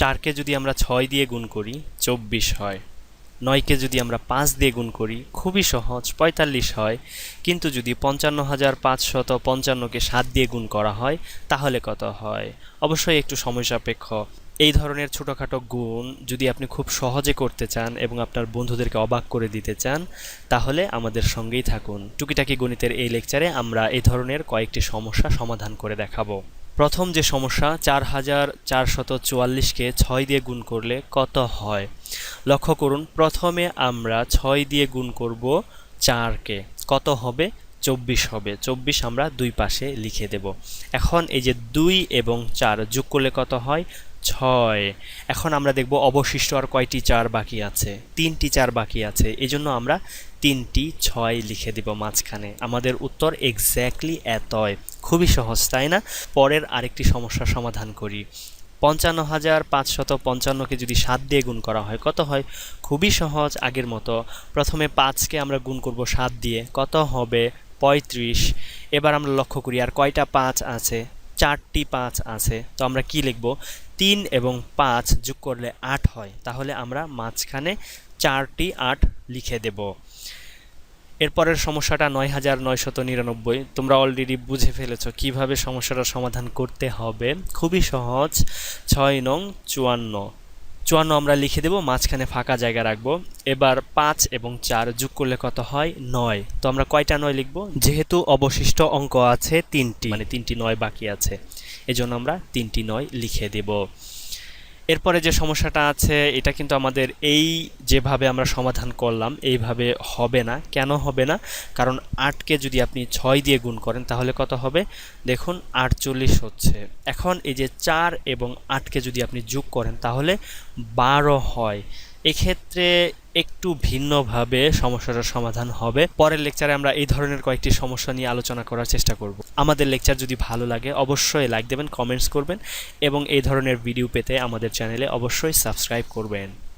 চারকে যদি আমরা ছয় দিয়ে গুণ করি, চব্বিশ হয়। নয়কে যদি আমরা পাঁচ দিয়ে গুণ করি, খুবই সহজ, পঁয়তাল্লিশ হয়। কিন্তু যদি পঞ্চান্ন হাজার পাঁচশত পঞ্চান্নকে সাত দিয়ে গুণ করা হয়, তাহলে কত হয়? অবশ্যই একটু সময় সাপেক্ষ। এই ধরনের ছোটোখাটো গুণ যদি আপনি খুব সহজে করতে চান এবং আপনার বন্ধুদেরকে অবাক করে দিতে চান, তাহলে আমাদের সঙ্গেই থাকুন। টুকিটাকি গণিতের এই লেকচারে আমরা এই ধরনের কয়েকটি সমস্যা সমাধান করে দেখাবো। প্রথম যে সমস্যা, চার হাজার চারশত চুয়াল্লিশকে ছয় দিয়ে গুণ করলে কত হয়? লক্ষ্য করুন, প্রথমে আমরা ছয় দিয়ে গুণ করব চারকে। কত হবে? চব্বিশ হবে। চব্বিশ আমরা দুই পাশে লিখে দেব। এখন এই যে দুই এবং চার যোগ করলে কত হয়? ছয়। এখন আমরা দেখব অবশিষ্ট আর কয়টি চার বাকি আছে। তিনটি চার বাকি আছে। এই জন্য আমরা তিনটি ছয় লিখে দিব মাঝখানে। আমাদের উত্তর এক্স্যাক্টলি এতই খুবই সহজ, তাই না? পরের আরেকটি সমস্যার সমাধান করি। পঞ্চান্ন হাজার পাঁচশত পঞ্চান্নকে যদি সাত দিয়ে গুণ করা হয়, কত হয়? খুবই সহজ, আগের মতো। প্রথমে পাঁচকে আমরা গুণ করব সাত দিয়ে। কত হবে? পঁয়ত্রিশ। এবার আমরা লক্ষ্য করি, আর কয়টা পাঁচ আছে? চারটি পাঁচ আছে। তো আমরা কি লিখব? তিন এবং পাঁচ যোগ করলে আট হয়। তাহলে আমরা মাঝখানে চারটি আট লিখে দেব। এরপরের সমস্যাটা নয় হাজার নয়শত নিরানব্বই। তোমরা অলরেডি বুঝে ফেলেছ কীভাবে সমস্যাটার সমাধান করতে হবে। খুবই সহজ। ছয় নং চুয়ান্ন। চুয়ান্ন আমরা লিখে দেব, মাঝখানে ফাঁকা জায়গা রাখব। এবার পাঁচ এবং চার যোগ করলে কত হয়? নয়। তো আমরা কয়টা নয় লিখব? যেহেতু অবশিষ্ট অঙ্ক আছে তিনটি। মানে তিনটি নয় বাকি আছে। এজন্য আমরা তিনটি নয় লিখে দেব। এরপরে যে সমস্যাটা আছে, এটা কিন্তু আমাদের এই যেভাবে আমরা সমাধান করলাম, এইভাবে হবে না। কেন হবে না? কারণ আটকে যদি আপনি ছয় দিয়ে গুণ করেন, তাহলে কত হবে? দেখুন, আটচল্লিশ হচ্ছে। এখন এই যে চার এবং আটকে যদি আপনি যোগ করেন, তাহলে বারো হয়। এক্ষেত্রে একটু ভিন্নভাবে সমস্যাটার সমাধান হবে। পরের লেকচারে আমরা এই ধরনের কয়েকটি সমস্যা নিয়ে আলোচনা করার চেষ্টা করব। আমাদের লেকচার যদি ভালো লাগে, অবশ্যই লাইক দেবেন কমেন্টস করবেন এবং এই ধরনের ভিডিও পেতে আমাদের চ্যানেলে অবশ্যই সাবস্ক্রাইব করবেন।